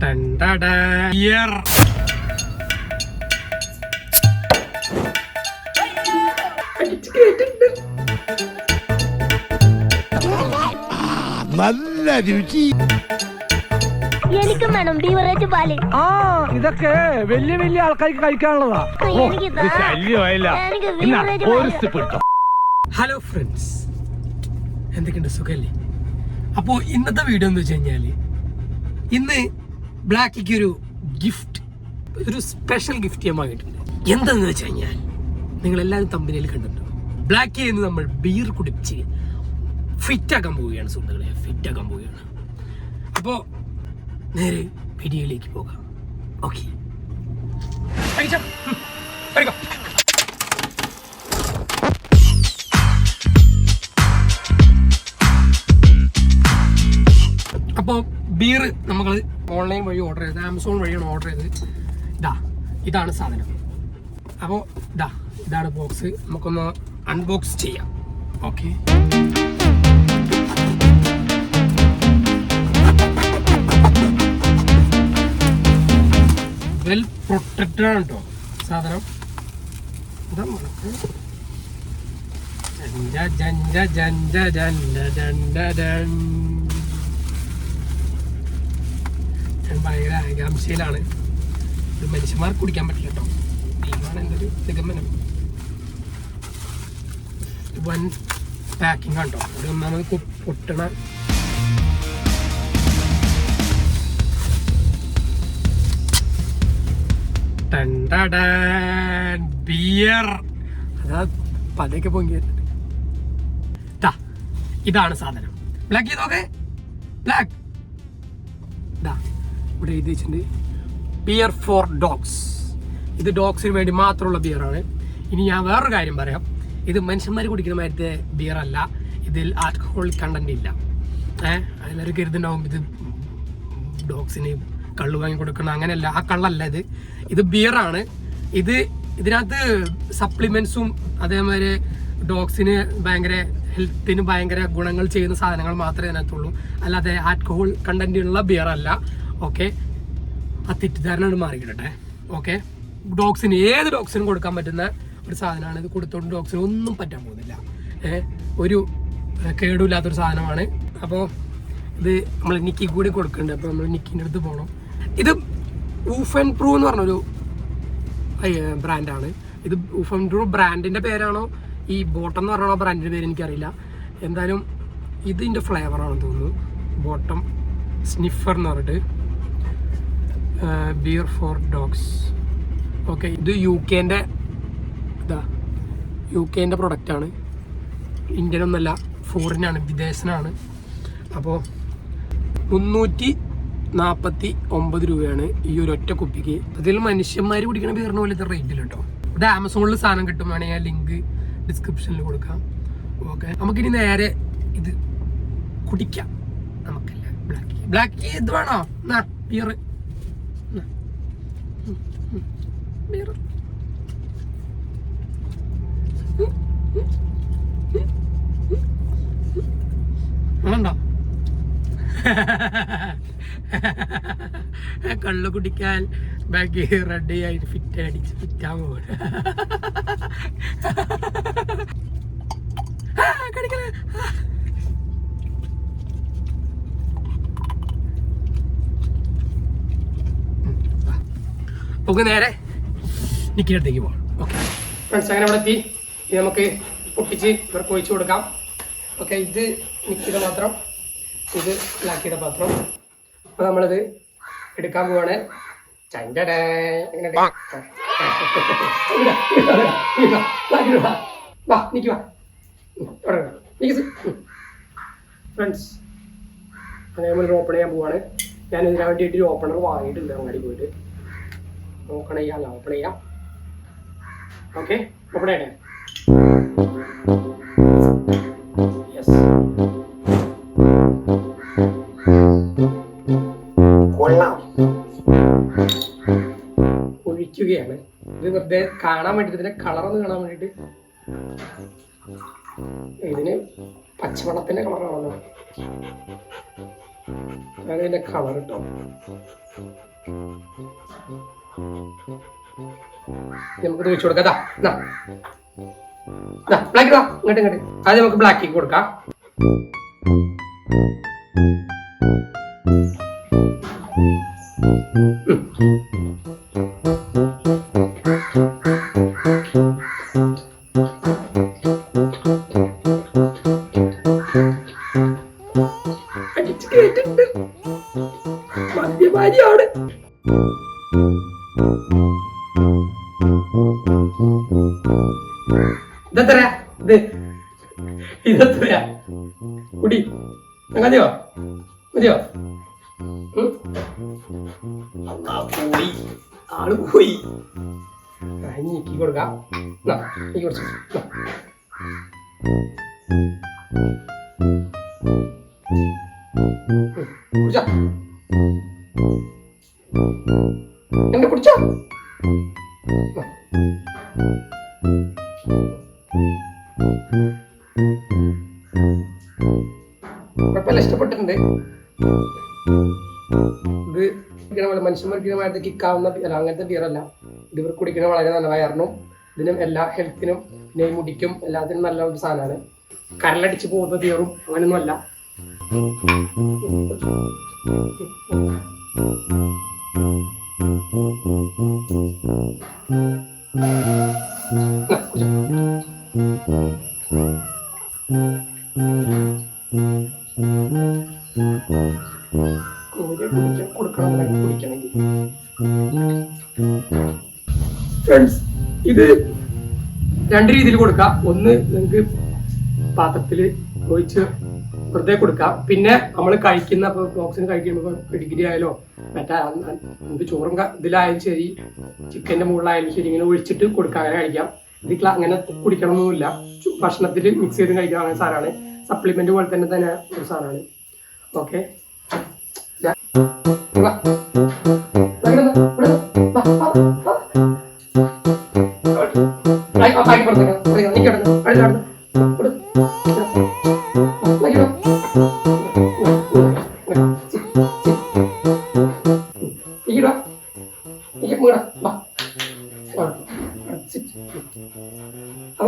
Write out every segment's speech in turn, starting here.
Bier. നല്ല രുചി. എനിക്കും വേണം ബീവറേജ് പാൽ. ആ ഇതൊക്കെ വലിയ വലിയ ആൾക്കാർക്ക് കഴിക്കാനുള്ളതാ. ഹലോ ഫ്രണ്ട്സ് എന്തൊക്കെയുണ്ട്? സുഖല്ലേ? അപ്പോൾ ഇന്നത്തെ വീഡിയോ എന്ന് വെച്ച് കഴിഞ്ഞാൽ ഇന്ന് ബ്ലാക്കിക്ക് ഒരു ഗിഫ്റ്റ് ഒരു സ്പെഷ്യൽ ഗിഫ്റ്റ് ഞാൻ വാങ്ങിയിട്ടുണ്ട്. എന്തെന്ന് വെച്ച് കഴിഞ്ഞാൽ നിങ്ങൾ എല്ലാവരും തമ്പനിയിൽ കണ്ടിട്ടുണ്ട്? ബ്ലാക്ക് എന്ന് നമ്മൾ ബീർ കുടിച്ച് ഫിറ്റ് ആക്കാൻ പോവുകയാണ് സുഹൃത്തുക്കളെ ഫിറ്റ് ആക്കാൻ പോവുകയാണ്. അപ്പോൾ നേരെ പിടിയിലേക്ക് പോകാം. ഓക്കെ അപ്പോൾ ബീർ നമ്മൾ ഓൺലൈൻ വഴി ഓർഡർ ചെയ്തത്. ആമസോൺ വഴിയാണ് ഓർഡർ ചെയ്തത്. ഇതാ ഇതാണ് സാധനം. അപ്പോൾ ഇതാ ഇതാണ് ബോക്സ് നമുക്കൊന്ന് അൺബോക്സ് ചെയ്യാം. ഓക്കെ വെൽ പ്രൊട്ടക്റ്റഡ് ആണ് കേട്ടോ സാധനം. ഇതാ ജഞ്ച ജഞ്ച ജഞ്ച ജഞ്ച ജണ്ട ജൻ. ഞാൻ ഭയങ്കര ആകാംക്ഷയിലാണ്. ഇത് മനുഷ്യന്മാർക്ക് കുടിക്കാൻ പറ്റില്ല കേട്ടോ. ദൈവമാണ് എന്റെ ഒരു നിഗമനം. വൻ പാക്കിംഗ് ആണ് കേട്ടോ. അത് ഒന്നാമത് പൊട്ടണ ബിയർ അതാ പതയൊക്കെ പൊങ്ങി ദാ, ഇതാണ് സാധനം. ബ്ലാക്ക് ചെയ്തോക്കെ ബ്ലാക്ക് ഇവിടെ എഴുതി വെച്ചിട്ടുണ്ട് ബിയർ ഫോർ ഡോഗ്സ് ഇത് ഡോഗ്സിന് വേണ്ടി മാത്രമുള്ള ബിയറാണ് ഇനി ഞാൻ വേറൊരു കാര്യം പറയാം. ഇത് മനുഷ്യന്മാർ കുടിക്കുന്ന മാറ്റത്തെ ബിയർ അല്ല. ഇതിൽ ആൽക്കഹോൾ കണ്ടന്റ് ഇല്ല. ഏഹ് അതിലൊരു കരുതുണ്ടാവും ഇത് ഡോഗ്സിന് കള്ളു വാങ്ങി കൊടുക്കണം. അങ്ങനെയല്ല. ആ കള്ളല്ല ഇത്. ഇത് ബിയറാണ് ഇത് ഇതിനകത്ത് സപ്ലിമെന്റ്സും അതേമാതിരി ഡോഗ്സിന് ഭയങ്കര ഹെൽത്തിന് ഭയങ്കര ഗുണങ്ങൾ ചെയ്യുന്ന സാധനങ്ങൾ മാത്രമേ അതിനകത്തുള്ളൂ അല്ലാതെ ആൽക്കഹോൾ കണ്ടന്റ് ഉള്ള ബിയർ അല്ല. ഓക്കെ? ആ തെറ്റിദ്ധാരണ മാറിക്കിട്ടെ ഓക്കെ? ഡോഗ്സിന് ഏത് ഡോഗ്സിനും കൊടുക്കാൻ പറ്റുന്ന ഒരു സാധനമാണ് ഇത് കൊടുത്തോണ്ട് ഡോഗ്സിന് ഒന്നും പറ്റാൻ പോകുന്നില്ല. ഒരു കേടുമില്ലാത്തൊരു സാധനമാണ്. അപ്പോൾ ഇത് നമ്മൾ നിക്കി കൂടി കൊടുക്കുന്നുണ്ട് അപ്പോൾ നമ്മൾ നിക്കിന്റെ അടുത്ത് പോകണം ഇത് ഊഫ് ആൻഡ് പ്രൂ എന്ന് പറഞ്ഞൊരു ബ്രാൻഡാണ്. ഇത് ഊഫ് ആൻഡ് പ്രൂ ബ്രാൻഡിന്റെ പേരാണോ? ഈ ബോട്ടം എന്ന് പറഞ്ഞ ബ്രാൻഡിന്റെ പേര് എനിക്കറിയില്ല. എന്തായാലും ഇതിന്റെ ഫ്ലേവറാണെന്ന് തോന്നുന്നു. ബോട്ടം സ്നിഫർ എന്ന് പറഞ്ഞിട്ട്. ബിയർ ഫോർ ഡോഗ്സ് ഓക്കെ ഇത് യു കെന്റെ ഇതാ. യു കെന്റെ പ്രൊഡക്റ്റാണ് ഇന്ത്യൻ ഒന്നല്ല ഫോറിനാണ് വിദേശനാണ്. അപ്പോൾ മുന്നൂറ്റി നാൽപ്പത്തി ഒമ്പത് രൂപയാണ് ഈ ഒരു ഒറ്റ കുപ്പിക്ക്. അതിൽ മനുഷ്യന്മാർ കുടിക്കണ ബിയറിന് പോലത്തെ റേറ്റിൽ കേട്ടോ ഇത് ആമസോണിൽ സാധനം കിട്ടും വേണമെങ്കിൽ ആ ലിങ്ക് ഡിസ്ക്രിപ്ഷനിൽ കൊടുക്കാം. ഓക്കെ നമുക്കിനി നേരെ ഇത് കുടിക്കാം. നമുക്കല്ല ബ്ലാക്ക് ബ്ലാക്ക് ഇത് വേണോ? എന്നാ ബിയർ ബിയർ വേണ്ട? കള്ളു കുടിക്കാൻ ബാക്കി റെഡി ആയിട്ട് ഫിറ്റ് അടിച്ച് ഫിറ്റാൻ പോകണം നമുക്ക് നേരെ. നിക്കിനടുത്തേക്ക് പോകാം ഓക്കെ ഫ്രണ്ട്സ് അങ്ങനെ ഇവിടെ എത്തി. ഇത് നമുക്ക് പൊട്ടിച്ച് ഇവർക്ക് ഒഴിച്ചു കൊടുക്കാം. ഓക്കെ ഇത് നിക്കിയുടെ പാത്രം. ഇത് ലാക്കിയുടെ പാത്രം. അപ്പോൾ നമ്മളിത് എടുക്കാൻ പോവാണ്. വാ. ഫ്രണ്ട്സ് അങ്ങനെ നമ്മൾ ഓപ്പൺ ചെയ്യാൻ പോവാണ്. ഞാൻ ഇതിനു വേണ്ടിയിട്ട് ഒരു ഓപ്പണർ വാങ്ങിയിട്ടുണ്ട് അങ്ങാടി പോയിട്ട്. നോക്കണം ചെയ്യാം ഓപ്പൺ ചെയ്യാം ഓക്കെ ഓപ്പൺ യെസ് കൊള്ളാം. ഒഴിക്കുകയാണ്. ഇത് വെറുതെ കാണാൻ വേണ്ടിട്ട് ഇതിന്റെ കളർ ഒന്ന് കാണാൻ വേണ്ടിട്ട്. ഇതിന് പച്ചവെള്ളത്തിന്റെ കളറാണല്ലോ ഇതിന്റെ കളർ കേട്ടോ നമുക്ക് ഒഴിച്ചു കൊടുക്കാം. ബ്ലാക്ക് വാ ഇങ്ങോട്ട് ഇങ്ങോട്ട്. ആദ്യം നമുക്ക് ബ്ലാക്കിക്ക് കൊടുക്കാം. അടിച്ച് കേട്ടിട്ടുണ്ട്. മദ്യപാനിയാണ്. ഇതെത്രയാ? ഇത് ഇതെത്രയാ? കുടി. മതിയോ? മതിയോ? പോയി. ആൾ പോയി. ഇനി നീക്കി കൊടുക്കാം. എന്നാ, നീക്കി കുഴപ്പമില്ല ഇഷ്ടപ്പെട്ടിട്ടുണ്ട്. ഇത് കുടിക്കണ മനുഷ്യന്മാർക്ക് വളരെ കിക്കാവുന്ന അല്ല അങ്ങനത്തെ ബിയറല്ല ഇത് ഇവർ കുടിക്കണ വളരെ നല്ല വയറിനും ഇതിനും എല്ലാ ഹെൽത്തിനും പിന്നെ മുടിക്കും എല്ലാത്തിനും നല്ല ഒരു സാധനമാണ്. കരലടിച്ച് പോകുന്ന ബിയറും അങ്ങനെയൊന്നും അല്ല. ഇത് രണ്ട് രീതിയിൽ കൊടുക്കാം. ഒന്ന് നിങ്ങൾക്ക് പാത്രത്തിൽ ഒഴിച്ച് വെറുതെ കൊടുക്കാം. പിന്നെ നമ്മൾ കഴിക്കുന്ന ബോക്സിന് കഴിക്കുമ്പോൾ പിടിഗിരി ആയാലോ മറ്റേ നമുക്ക് ചോറും ഇതിലായാലും ശരി ചിക്കന്റെ മുകളിലായാലും ശരി ഇങ്ങനെ ഒഴിച്ചിട്ട് കൊടുക്കാം അങ്ങനെ കഴിക്കാം. ഇത് അങ്ങനെ കുടിക്കണമെന്നില്ല ഭക്ഷണത്തിൽ മിക്സ് ചെയ്ത് കഴിക്കാൻ അങ്ങനെ സാധനമാണ്. സപ്ലിമെന്റ് പോലെ തന്നെ തന്നെ ഒരു സാധനമാണ്. ഓക്കെ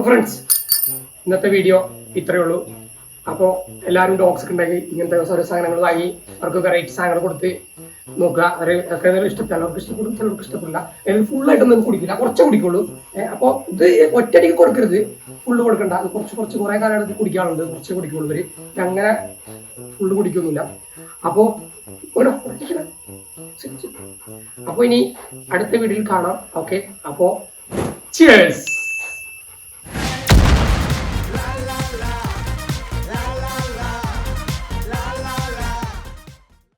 ഫ്രണ്ട്സ് ഇന്നത്തെ വീഡിയോ ഇത്രയേ ഉള്ളൂ. അപ്പോൾ എല്ലാവരും ഡോഗ്സ് ഒക്കെ ഉണ്ടാക്കി ഇങ്ങനത്തെ ഓരോ സാധനങ്ങൾ വാങ്ങി അവർക്ക് വെറൈറ്റി സാധനങ്ങൾ കൊടുത്ത് നോക്കുക. അവർ ഒക്കെ ഇഷ്ടപ്പെട്ടാൽ അവർക്ക് ഇഷ്ടപ്പെടും ചിലർക്ക് ഇഷ്ടപ്പെടില്ല. അതിൽ ഫുള്ളായിട്ടൊന്നും കുടിക്കില്ല. കുറച്ച് കുടിക്കുള്ളൂ. അപ്പോൾ ഇത് ഒറ്റയടിക്ക് കൊടുക്കരുത്. ഫുള്ള് കൊടുക്കണ്ട. അത് കുറച്ച് കുറച്ച് കുറേ കാലം എടുത്ത് കുടിക്കാറുണ്ട്. കുറച്ച് കുടിക്കുള്ളൂ ഇവർ അങ്ങനെ ഫുള്ള് കുടിക്കൊന്നുമില്ല. അപ്പോൾ അപ്പോൾ ഇനി അടുത്ത വീഡിയോയിൽ കാണാം. ഓക്കെ. അപ്പോൾ ചിയേഴ്സ്